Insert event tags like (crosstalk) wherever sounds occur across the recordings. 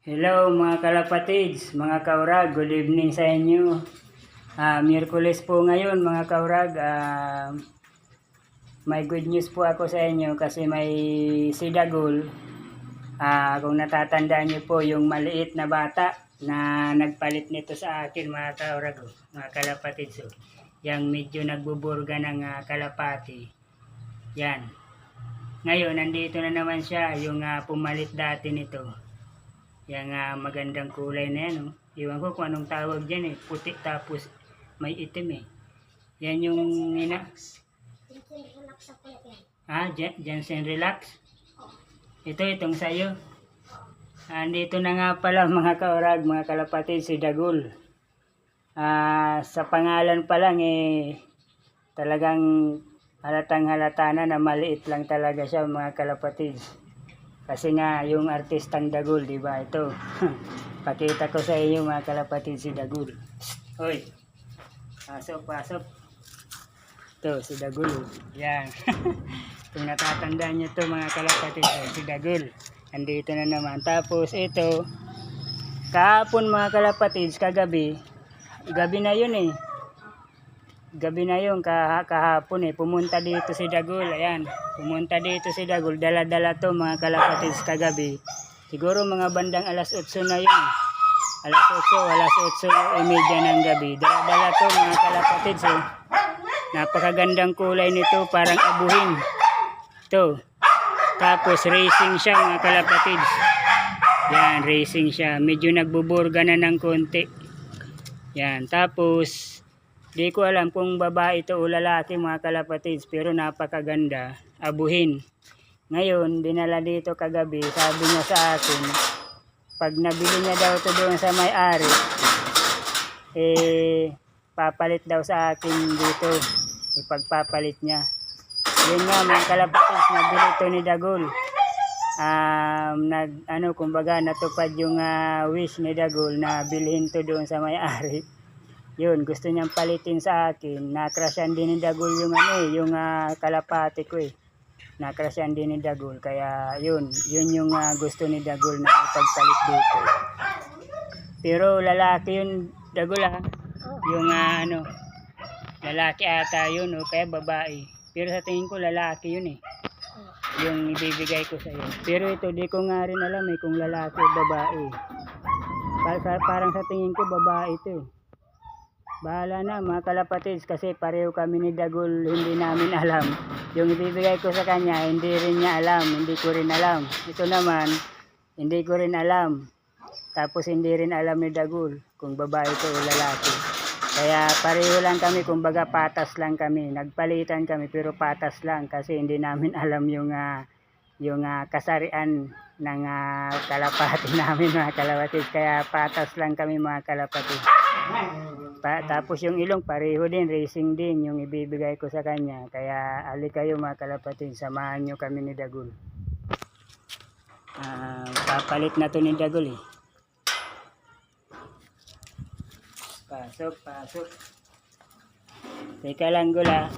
Hello mga kalapatids, mga kaurag, good evening sa inyo. Ah, Miyerkules po ngayon mga kaurag. Ah, may good news po ako sa inyo kasi may sidagol. Ah, kung natatandaan niyo po yung maliit na bata na nagpalit nito sa akin mga kaurag, mga kalapatids. Oh. Yang medyo nagbuburga ng ah, kalapati. Yan. Ngayon, nandito na naman siya, yung ah, pumalit dati nito. Yung ah, magandang kulay na yan. Oh. Iwan ko kung anong tawag dyan eh. Puti tapos may itim eh. Yan yung ina... Ah, Jan- Jansen Relax. Ito, itong sayo. Andito na nga pala (laughs) mga kaurag, mga kalapatid, si Dagul. Ah, sa pangalan pa lang eh, talagang halatang halata na na maliit lang talaga siya mga kalapatid. Kasi nga, yung artistang Dagul, di ba? Ito. (laughs) Pakita ko sa inyo mga kalapatid si Dagul. Hoy. Pasok, pasok. Ito, si Dagul. Yan. (laughs) Kung natatandaan nyo to mga kalapatid, oh, si Dagul. Andito na naman. Tapos ito, kahapon mga kalapatids, kagabi, gabi na yun eh. Gabi na yun, kah kahapon eh. Pumunta dito si Dagul, ayan. Pumunta dito si Dagul, dala-dala to mga kalapatids kagabi. Siguro mga bandang alas 8 na yun eh. Alas 8, alas 8, imedya ng gabi. Dala-dala to mga kalapatids eh. Napakagandang kulay nito, parang abuhin. Ito. Tapos racing siya mga kalapatids. Yan, racing siya. Medyo nagbuburga na ng konti. Yan, tapos di ko alam kung babae ito o lalaki mga kalapatids pero napakaganda. Abuhin. Ngayon, dinala dito kagabi, sabi niya sa akin, pag nabili niya daw ito doon sa may-ari, eh, papalit daw sa akin dito. Ipagpapalit niya. Yun nga, mga kalapatids, nabili ito ni Dagol. Um, nag, ano, kumbaga, natupad yung ah, wish ni Dagol na bilhin to doon sa may-ari. Yun, gusto niyang palitin sa akin. Nakrasyan din ni Dagol yung ano eh, yung ah, kalapati ko eh. Nakrasyan din ni Dagol. Kaya yun, yun yung ah, gusto ni Dagol na ipagpalit dito. Pero lalaki yun, Dagol ah. Yung ah, ano, lalaki ata yun o kaya babae. Pero sa tingin ko lalaki yun eh. Yung ibibigay ko sa iyo. Pero ito, di ko nga rin alam eh kung lalaki o babae. Parang sa tingin ko babae ito eh. Bahala na mga kalapatids kasi pareho kami ni Dagol hindi namin (laughs) alam. Yung ibibigay ko sa kanya hindi rin niya alam, hindi ko rin alam. Ito naman hindi ko rin alam. Tapos hindi rin alam ni Dagol kung babae ito o lalaki. Kaya pareho lang kami, kumbaga patas lang kami. Nagpalitan kami pero patas lang kasi hindi namin (laughs) alam yung ah, yung ah, kasarian ng ah, kalapati (laughs) namin mga kalapatid. Kaya patas lang kami mga kalapatid. Pa, tapos yung ilong pareho din, racing din yung ibibigay ko sa kanya. Kaya ali kayo mga kalapatid, samahan nyo kami ni Dagul. Ah, papalit na to ni Dagul eh. Pasok, pasok. Teka lang gula.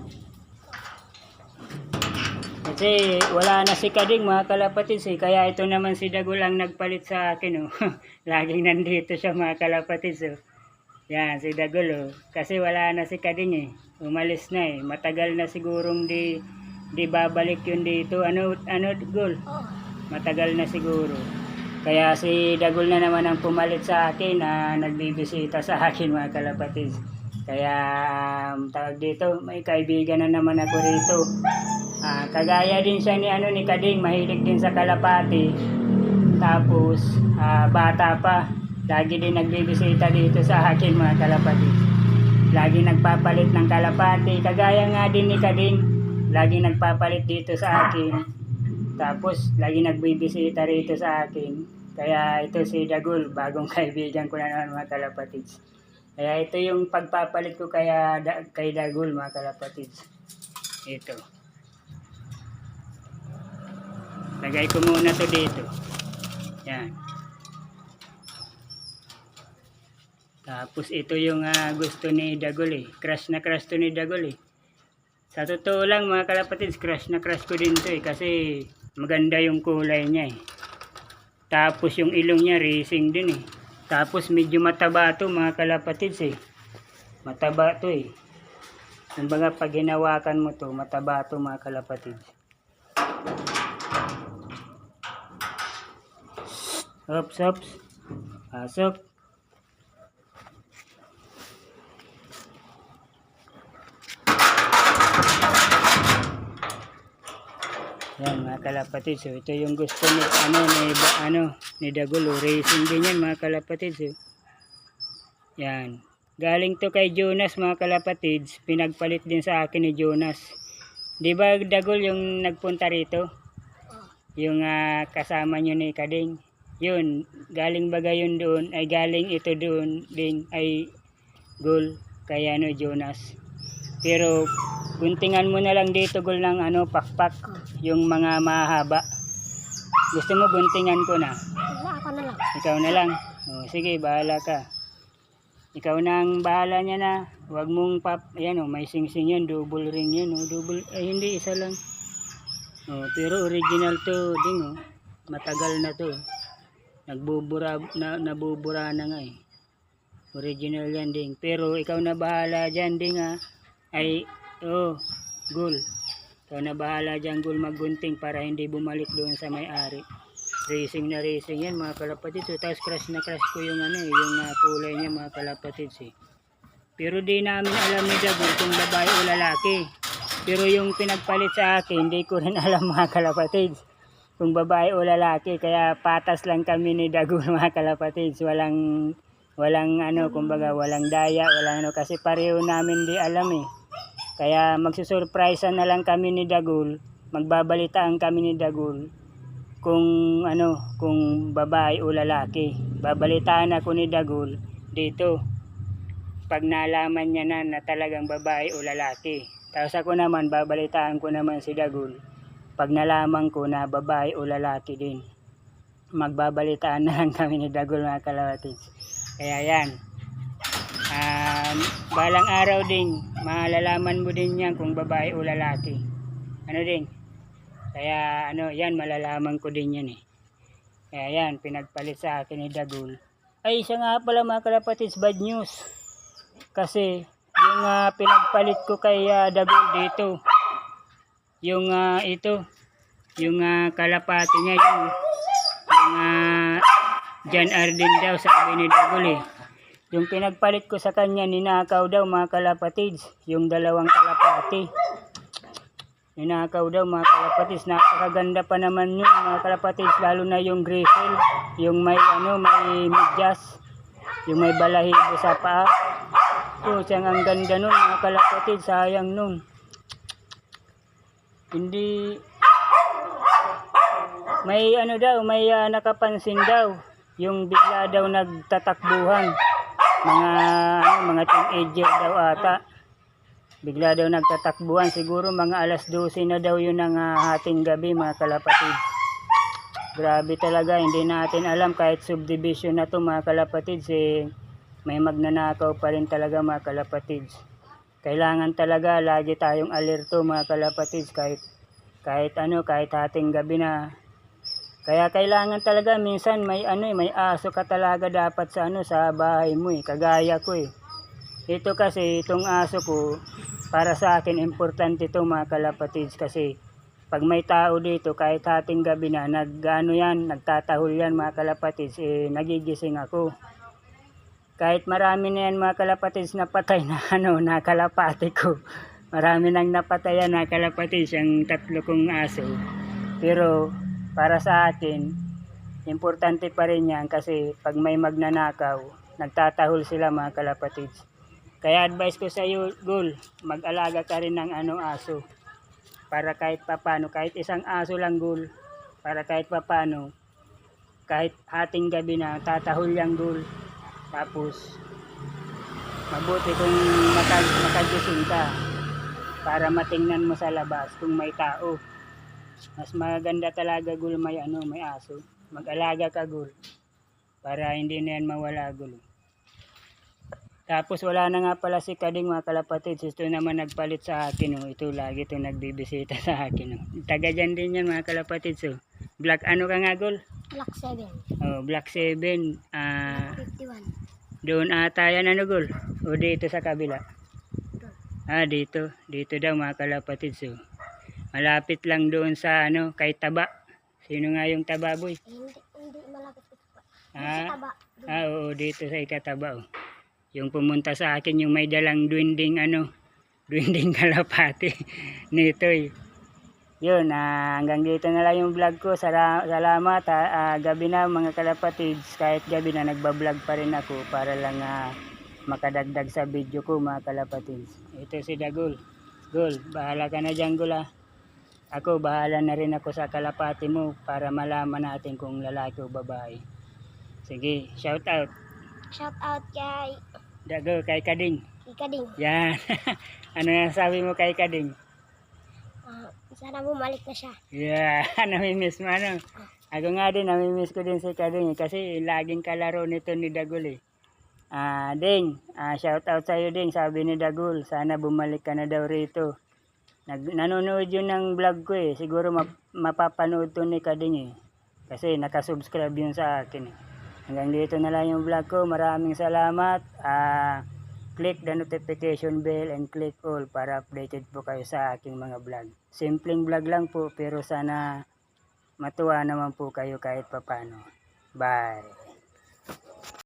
Kasi wala na si Kading mga kalapatids eh. Kaya ito naman si Dagul ang nagpalit sa akin oh. (laughs) Laging nandito siya mga kalapatids oh. Yan, si Dagul oh. Kasi wala na si Kading eh. Umalis na eh. Matagal na sigurong di di babalik yun dito. Ano, ano Gul? Matagal na siguro. Kaya si Dagul na naman ang pumalit sa akin na nagbibisita sa akin mga kalapatids. Kaya um, tawag dito, may kaibigan na naman ako rito. Ah, kagaya din siya ni ano ni Kading, mahilig din sa kalapati. Tapos ah, bata pa, lagi din nagbibisita dito sa akin mga kalapati. Lagi nagpapalit ng kalapati, kagaya nga din ni Kading, lagi nagpapalit dito sa akin. Tapos lagi nagbibisita rito sa akin. Kaya ito si Dagul, bagong (laughs) kaibigan ko na naman mga kalapatids. Kaya ito yung pagpapalit ko kaya da, kay Dagul mga kalapatids. Ito. Lagay ko muna to dito. Yan. Tapos ito yung ah, gusto ni Dagol eh. Crush na crush to ni Dagol eh. Sa totoo lang mga kalapatids, crush na crush ko din to eh. Kasi maganda yung kulay niya eh. Tapos yung ilong niya racing din eh. Tapos medyo mataba to mga kalapatids eh. Mataba to eh. Kumbaga pag hinawakan mo to, mataba to mga kalapatids. Ops, ops. Pasok. Yan mga kalapatid. So ito yung gusto ni ano ni ano ni Dagulo racing din yan mga kalapatid. So, yan. Galing to kay Jonas mga kalapatids. Pinagpalit din sa akin ni Jonas. 'Di ba Dagol yung nagpunta rito? Yung ah, kasama nyo ni Kading. Yun, galing baga yun doon, ay galing ito doon din ay goal kay ano Jonas. Pero guntingan mo na lang dito gol ng ano pakpak yung mga mahaba. Gusto mo guntingan ko na? Wala, ako na lang. Ikaw na lang. O, sige, bahala ka. Ikaw na ang bahala niya na. Huwag mong pap... Ayan o, may sing-sing yan. Double ring yan o. Double... Ay, hindi, isa lang. O, pero original to, ding o. Matagal na to. Nagbubura... Na, nabubura na nga eh. Original yan ding. Pero ikaw na bahala dyan ding ha. Ay, oh, gul. Ikaw na bahala dyan gul maggunting para hindi bumalik doon sa may-ari. Racing na racing yan mga kalapatids so, tapos crush na crush ko yung ano eh, yung uh, kulay niya mga kalapatids eh. pero di namin alam ni Dagul kung babae o lalaki. Pero yung pinagpalit sa akin hindi ko rin (laughs) alam mga kalapatids kung babae o lalaki. Kaya patas lang kami ni Dagul (laughs) mga kalapatids walang walang ano kumbaga walang daya walang ano. Kasi pareho namin di alam eh kaya magsusurprise na lang kami ni Dagul magbabalitaan kami ni Dagul kung ano, kung babae o lalaki. Babalitaan ako ni Dagul dito. Pag nalaman niya na na talagang babae o lalaki. Tapos ako naman, babalitaan ko naman si Dagul. Pag nalaman ko na babae o lalaki din. Magbabalitaan (laughs) na lang kami ni Dagul mga kalawatids. Kaya yan. Um, balang araw din, malalaman mo din yan kung babae o lalaki. Ano din? Kaya ano, yan malalaman ko din yan eh. Kaya yan, pinagpalit sa akin ni Dagul. Ay, isa nga pala mga kalapatids, bad news. Kasi yung ah, pinagpalit ko kay ah, Dagul dito, yung ah, ito, yung ah, kalapati niya, yung, yung ah, John Arden daw, sabi ni Dagul eh. Yung pinagpalit ko sa kanya, ninakaw daw mga kalapatids, yung dalawang kalapati. Ninakaw daw mga kalapatis. Napakaganda pa naman yun mga kalapatis. Lalo na yung grisel. Yung may ano, may medyas. Yung may balahibo sa paa. So, siyang ang ganda nun mga kalapatis. Sayang nun. Hindi... May ano daw, may ah, nakapansin daw. Yung bigla daw nagtatakbuhan. Mga, ano, mga teenager daw ata. Bigla daw nagtatakbuhan. Siguro mga alas 12 na daw yun ng ah, hating gabi mga kalapatid. Grabe talaga hindi natin alam kahit subdivision na to mga kalapatid eh, may magnanakaw pa rin talaga mga kalapatid. Kailangan talaga lagi tayong alerto mga kalapatid kahit kahit ano kahit hating gabi na kaya kailangan talaga minsan may ano eh, may aso ka talaga dapat sa ano sa bahay mo eh kagaya ko eh. Ito kasi itong aso ko para sa akin importante ito mga kalapatids kasi pag may tao dito kahit hating gabi na nag ano yan nagtatahol yan mga kalapatids eh nagigising ako. Kahit marami na yan mga kalapatids na patay (laughs) na ano na kalapati ko. Marami nang napatay yan na kalapatids yung tatlo kong aso. Pero para sa akin importante pa rin yan kasi pag may magnanakaw nagtatahol sila mga kalapatids kaya advice ko sa iyo, Gul, mag-alaga ka rin ng anong aso. Para kahit papano, kahit isang aso lang, Gul, para kahit papano, kahit hating gabi na, tatahol yung Gul. Tapos, mabuti kung nakag nakagising ka para matingnan mo sa labas kung may tao. Mas maganda talaga, Gul, may ano, may aso. Mag-alaga ka, Gul. Para hindi na yan mawala, Gul. Tapos wala na nga pala si Kading mga kalapatid. Ito naman nagpalit sa akin. Oh. Ito lagi ito nagbibisita sa akin. Oh. Taga dyan din yan mga kalapatid. So. Black ano ka nga, Gol? Black 7. Oh, Black 7. Ah, 51. doon ata yan ano, Gol? O dito sa kabila? Ah, dito. Dito daw mga kalapatid. So, malapit lang doon sa ano, kay Taba. Sino nga yung Taba, boy? Hindi, hindi malapit ito pa. Ah. Sa taba. Ah, oo, dito sa ikataba. Oh. Yung pumunta sa akin, yung may dalang dwinding ano, (laughs) dwinding kalapati (laughs) nito eh. Yun, ah, hanggang dito na lang yung vlog ko. Salamat. ah, ah, gabi na mga kalapatids. Kahit gabi na nagbablog pa rin ako para lang ah, makadagdag sa video ko mga kalapatids. Ito si Dagol. Gol, bahala ka na dyan, Gol ah. Ako, bahala na rin ako sa kalapati mo para malaman natin kung lalaki o babae. Sige, shout out. Shout out kay Dago kay Kading. Ikading. Yan. (laughs) ano yung sabi mo kay Kading? Ah, sana bumalik na siya. Yeah, (laughs) namimiss mo ano. Ako nga din, namimiss ko din si Kading eh, kasi laging kalaro nito ni Dagul eh. Ah, Ding, ah, shout out sa iyo Ding, sabi ni Dagul, sana bumalik ka na daw rito. Nag, nanonood yun ng vlog ko eh, siguro map, mapapanood to ni Kading eh. Kasi nakasubscribe yun sa akin eh. Hanggang dito na lang yung vlog ko. Maraming salamat. Ah, click the notification bell and click all para updated po kayo sa aking mga vlog. Simpleng vlog lang po pero sana matuwa naman po kayo kahit papano. Bye.